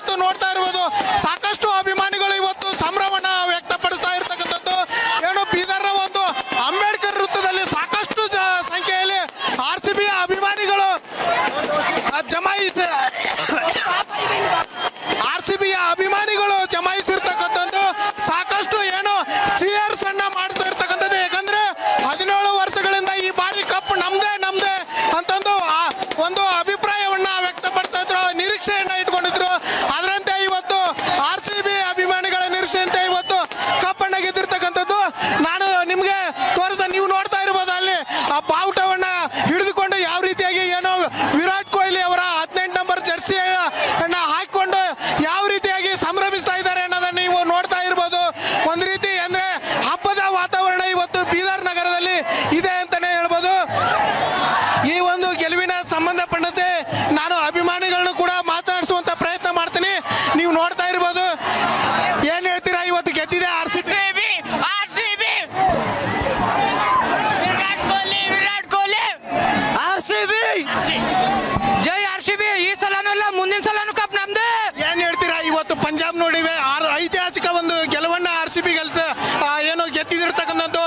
cuánto no Jai R C B ಈ ಸಲನೂ ಇಲ್ಲ ಮುಂದಿನ ಸಲನೂ ಕಪ್ ನಮ್ದು. ಏನ್ ಹೇಳ್ತೀರಾ ಇವತ್ತು ಪಂಜಾಬ್ ನೋಡಿವೆ ಐತಿಹಾಸಿಕ ಒಂದು ಗೆಲುವನ್ನ ಆರ್ ಸಿ ಬಿ ಗೆಲ್ಸ ಏನು ಗೆದ್ದಿರ್ತಕ್ಕಂಥದ್ದು